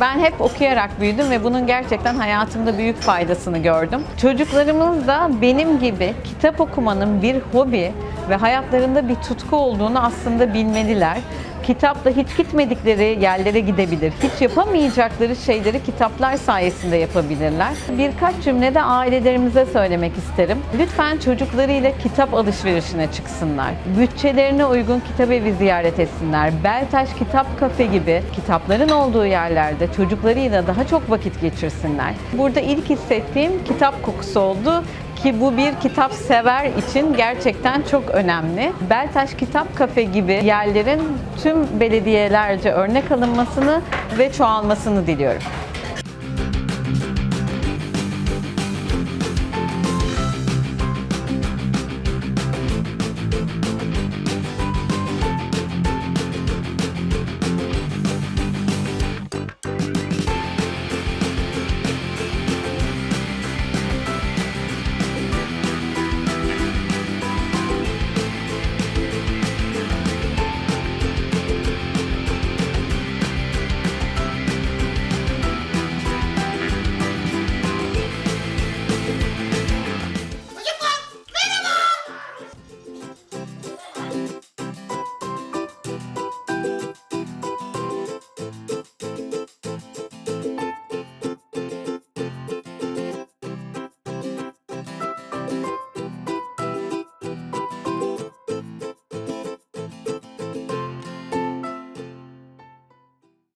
Ben hep okuyarak büyüdüm ve bunun gerçekten hayatımda büyük faydasını gördüm. Çocuklarımız da benim gibi kitap okumanın bir hobi ve hayatlarında bir tutku olduğunu aslında bilmeliler. Kitapla hiç gitmedikleri yerlere gidebilir. Hiç yapamayacakları şeyleri kitaplar sayesinde yapabilirler. Birkaç cümlede ailelerimize söylemek isterim. Lütfen çocuklarıyla kitap alışverişine çıksınlar. Bütçelerine uygun kitap evi ziyaret etsinler. Beltaş Kitap Kafe gibi kitapların olduğu yerlerde çocuklarıyla daha çok vakit geçirsinler. Burada ilk hissettiğim kitap kokusu oldu ki bu bir kitap sever için gerçekten çok önemli. Beltaş Kitap Kafe gibi yerlerin tüm belediyelerce örnek alınmasını ve çoğalmasını diliyorum.